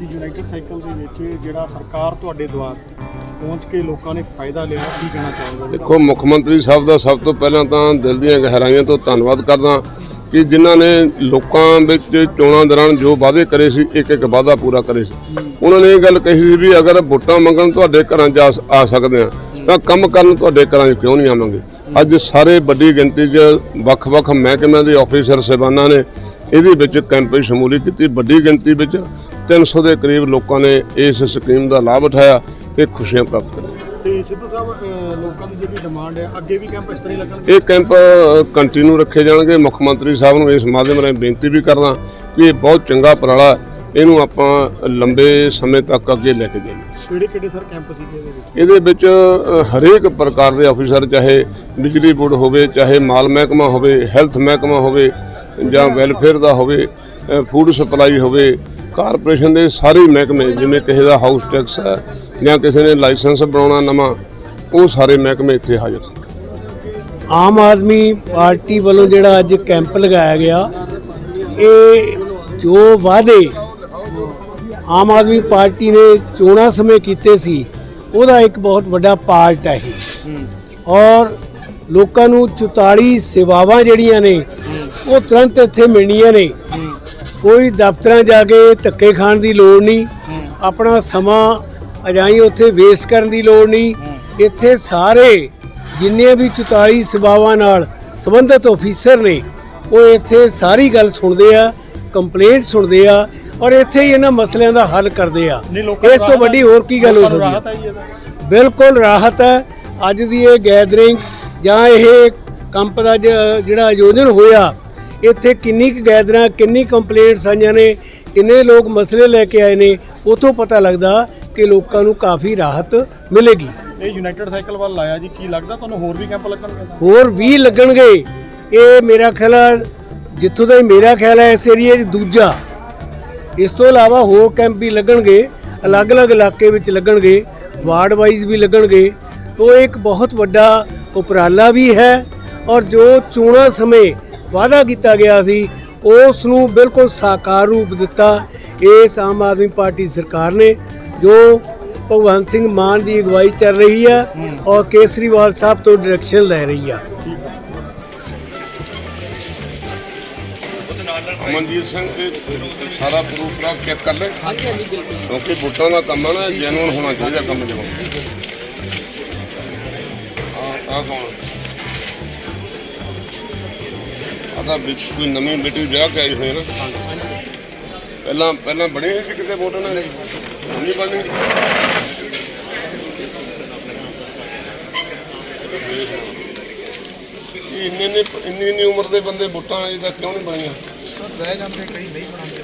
ਅੱਜ United cycle ਦੇ ਵਿੱਚ ਜਿਹੜਾ ਸਰਕਾਰ ਤੁਹਾਡੇ ਦੁਆਰ ਪਹੁੰਚ ਕੇ ਲੋਕਾਂ ਨੇ ਫਾਇਦਾ ਲਿਆ, ਕੀ ਕਹਿਣਾ ਚਾਹੋਗੇ? ਦੇਖੋ, ਮੁੱਖ ਮੰਤਰੀ ਸਾਹਿਬ ਦਾ ਸਭ ਤੋਂ ਪਹਿਲਾਂ ਤਾਂ ਦਿਲ ਦੀਆਂ ਗਹਿਰਾਈਆਂ ਤੋਂ ਧੰਨਵਾਦ ਕਰਦਾ ਕਿ ਜਿਨ੍ਹਾਂ ਨੇ ਲੋਕਾਂ ਵਿੱਚ ਚੋਣਾਂ ਦੌਰਾਨ ਜੋ ਵਾਅਦੇ ਕਰੇ ਸੀ ਇੱਕ ਇੱਕ ਵਾਅਦਾ ਪੂਰਾ ਕਰੇ ਸੀ। ਉਹਨਾਂ ਨੇ ਇਹ ਗੱਲ ਕਹੀ ਸੀ ਵੀ ਅਗਰ ਵੋਟਾਂ ਮੰਗਣ ਤੁਹਾਡੇ ਘਰਾਂ 'ਚ ਆ- ਸਕਦੇ ਆ, ਤਾਂ ਕੰਮ ਕਰਨ ਤੁਹਾਡੇ ਘਰਾਂ 'ਚ ਕਿਉਂ ਨਹੀਂ ਆਵਾਂਗੇ? ਅੱਜ ਸਾਰੇ ਵੱਡੀ ਗਿਣਤੀ 'ਚ ਵੱਖ-ਵੱਖ ਮਹਿਕਮਿਆਂ ਦੇ ਆਫੀਸਰ ਸਾਹਿਬਾਨਾਂ ਨੇ ਇਹਦੇ ਵਿੱਚ ਕੈਂਪ ਵਿੱਚ ਸ਼ਮੂਲੀਅਤ ਕੀਤੀ। ਵੱਡੀ ਗਿਣਤੀ ਵਿੱਚ 300 ਦੇ ਕਰੀਬ ਲੋਕਾਂ ਨੇ ਇਸ ਸਕੀਮ ਦਾ ਲਾਭ ਉਠਾਇਆ ਤੇ ਖੁਸ਼ੀਆਂ ਪ੍ਰਾਪਤ ਕਰੀਆਂ। ਤੇ ਸਿੱਧੂ ਸਾਹਿਬ ਲੋਕਾਂ ਦੀ ਜਿਹੜੀ ਡਿਮਾਂਡ ਹੈ ਅੱਗੇ ਵੀ ਕੈਂਪ ਇਸ ਤਰ੍ਹਾਂ ਹੀ ਲੱਗਣਗੇ? ਇਹ ਕੈਂਪ ਕੰਟੀਨਿਊ ਰੱਖੇ ਜਾਣਗੇ। ਮੁੱਖ ਮੰਤਰੀ ਸਾਹਿਬ ਨੂੰ ਇਸ ਮਾਧਿਅਮ ਰਾਹੀਂ ਬੇਨਤੀ ਵੀ ਕਰਦਾ ਕਿ ਇਹ ਬਹੁਤ ਚੰਗਾ ਉਪਰਾਲਾ। ਇਹਨੂੰ ਆਪਾਂ ਲੰਬੇ ਸਮੇਂ ਤੱਕ ਅੱਗੇ ਲੈ ਕੇ ਜਾਈਏ। ਕਿਹੜੇ ਕਿਹੜੇ ਸਰ ਕੈਂਪ ਸੀਗੇ ਇਹਦੇ ਵਿੱਚ? ਇਹਦੇ ਵਿੱਚ ਹਰੇਕ ਪ੍ਰਕਾਰ ਦੇ ਅਫਸਰ ਚਾਹੇ ਬਿਜਲੀ ਬੋਰਡ ਹੋਵੇ ਚਾਹੇ ਮਾਲ ਮਹਿਕਮਾ ਹੋਵੇ ਹੈਲਥ ਮਹਿਕਮਾ ਹੋਵੇ ਜਾਂ ਵੈਲਫੇਅਰ ਦਾ ਹੋਵੇ ਫੂਡ ਸਪਲਾਈ ਹੋਵੇ ਕਾਰਪੋਰੇਸ਼ਨ ਦੇ ਸਾਰੇ ਮਹਿਕਮੇ, ਜਿਵੇਂ ਕਿਸੇ ਦਾ ਹਾਊਸ ਟੈਕਸ ਹੈ ਜਾਂ ਕਿਸੇ ਨੇ ਲਾਇਸੈਂਸ ਬਣਾਉਣਾ ਨਵਾਂ, ਉਹ ਸਾਰੇ ਮਹਿਕਮੇ ਇੱਥੇ ਹਾਜ਼ਰ ਆਮ ਆਦਮੀ ਪਾਰਟੀ ਵੱਲੋਂ ਜਿਹੜਾ ਅੱਜ ਕੈਂਪ ਲਗਾਇਆ ਗਿਆ, ਇਹ ਜੋ ਵਾਅਦੇ ਆਮ ਆਦਮੀ ਪਾਰਟੀ ਨੇ ਚੋਣਾਂ ਸਮੇਂ ਕੀਤੇ ਸੀ, ਉਹਦਾ ਇੱਕ ਬਹੁਤ ਵੱਡਾ ਪਾਰਟ ਹੈ ਇਹ। ਔਰ ਲੋਕਾਂ ਨੂੰ 44 ਸੇਵਾਵਾਂ ਜਿਹੜੀਆਂ ਨੇ, ਉਹ ਤੁਰੰਤ ਇੱਥੇ ਮਿਲਣੀਆਂ ਨੇ। ਕੋਈ ਦਫ਼ਤਰਾਂ ਜਾ ਕੇ ਧੱਕੇ ਖਾਣ ਦੀ ਲੋੜ ਨਹੀਂ। ਆਪਣਾ ਸਮਾਂ ਅਜਾਈ ਉੱਥੇ ਵੇਸਟ ਕਰਨ ਦੀ ਲੋੜ ਨਹੀਂ। ਇੱਥੇ ਸਾਰੇ ਜਿੰਨੇ ਵੀ 44 ਸੇਵਾਵਾਂ ਨਾਲ ਸੰਬੰਧਿਤ ਅਫੀਸਰ ਨੇ ਉਹ ਇੱਥੇ ਸਾਰੀ ਗੱਲ ਸੁਣਦੇ ਆ ਕੰਪਲੇਂਟ ਸੁਣਦੇ ਆ ਔਰ ਇੱਥੇ ਹੀ ਇਹਨਾਂ ਮਸਲਿਆਂ ਦਾ ਹੱਲ ਕਰਦੇ ਆ। ਇਸ ਤੋਂ ਵੱਡੀ ਹੋਰ ਕੀ ਗੱਲ ਹੋ ਸਕਦੀ ਹੈ ਬਿਲਕੁਲ ਰਾਹਤ ਹੈ ਅੱਜ ਦੀ ਇਹ ਗੈਦਰਿੰਗ ਜਾਂ ਇਹ ਕੰਪ ਦਾ ਜਿਹੜਾ ਆਯੋਜਨ ਹੋਇਆ ਇੱਥੇ ਕਿੰਨੀ ਕੁ ਗੈਦਰਾਂ ਕਿੰਨੀ ਕੰਪਲੇਂਟਸ ਆਈਆਂ ਨੇ ਕਿੰਨੇ ਲੋਕ ਮਸਲੇ ਲੈ ਕੇ ਆਏ ਨੇ ਉਥੋਂ ਪਤਾ ਲੱਗਦਾ ਕਿ ਲੋਕਾਂ ਨੂੰ ਕਾਫੀ ਰਾਹਤ ਮਿਲੇਗੀ। ਇਹ ਯੂਨਾਈਟਿਡ ਸਾਈਕਲ ਵੱਲ ਲਾਇਆ ਜੀ ਕੀ ਲੱਗਦਾ ਤੁਹਾਨੂੰ ਹੋਰ ਵੀ ਕੈਂਪ ਲੱਗਣਗੇ? ਹੋਰ ਵੀ ਲੱਗਣਗੇ। ਇਹ ਮੇਰਾ ਖਿਆਲ ਜਿੱਥੋਂ ਤਾਈਂ ਮੇਰਾ ਖਿਆਲ ਹੈ ਇਸ ਏਰੀਏ 'ਚ ਦੂਜਾ। ਇਸ ਤੋਂ ਇਲਾਵਾ ਹੋਰ ਕੈਂਪ ਵੀ ਲੱਗਣਗੇ ਅਲੱਗ-ਅਲੱਗ ਇਲਾਕੇ ਵਿੱਚ ਲੱਗਣਗੇ ਵਾਰਡ ਵਾਈਜ਼ ਵੀ ਲੱਗਣਗੇ। ਉਹ ਇੱਕ ਬਹੁਤ ਵੱਡਾ ਉਪਰਾਲਾ ਵੀ ਹੈ ਔਰ ਜੋ ਚੋਣਾਂ ਸਮੇਂ ਵਾਅਦਾ ਕੀਤਾ ਗਿਆ ਸੀ, ਉਸ ਨੂੰ ਬਿਲਕੁਲ ਸਾਕਾਰ ਰੂਪ ਦਿੱਤਾ। ਇਸ ਆਮ ਆਦਮੀ ਪਾਰਟੀ ਸਰਕਾਰ ਨੇ, ਜੋ ਭਗਵੰਤ ਸਿੰਘ ਮਾਨ ਦੀ ਅਗਵਾਈ ਚੱਲ ਰਹੀ ਹੈ ਔਰ ਕੇਸਰੀਵਾਲ ਸਾਹਿਬ ਤੋਂ ਡਾਇਰੈਕਸ਼ਨ ਲੈ ਰਹੀ ਹੈ ਅਮਨਜੀਤ ਸਿੰਘ ਇਹ ਸਾਰਾ ਪ੍ਰੂਫ ਦਾ ਚੈੱਕ ਕਰ ਲੈ। ਕਿਉਂਕਿ ਵੋਟਾਂ ਦਾ ਕੰਮ ਨਾ ਜੈਨੂਨ ਹੋਣਾ ਚਾਹੀਦਾ ਕੰਮ ਜਦੋਂ। ਆ ਆ ਕੌਣ? ਆਦਾ ਵਿੱਚ ਕੋਈ ਨਵੀਂ ਬੇਟੀ ਵਿਆਹ ਕੇ ਆਈ ਹੋਈ ਨਾ। ਪਹਿਲਾਂ ਪਹਿਲਾਂ ਬਣੇ ਸੀ ਕਿਤੇ ਵੋਟ ਉਹਨਾਂ ਨਹੀਂ ਬਣੇ ਇੰਨੇ ਇੰਨੇ, ਇੰਨੀ ਇੰਨੀ ਉਮਰ ਦੇ ਬੰਦੇ ਵੋਟਾਂ ਅਜੇ ਤੱਕ ਕਿਉਂ ਨਹੀਂ ਬਣੀਆਂ? ਰਹਿ ਜਾਂਦੇ, ਕਈ ਨਹੀਂ ਬਣਾਉਂਦੇ।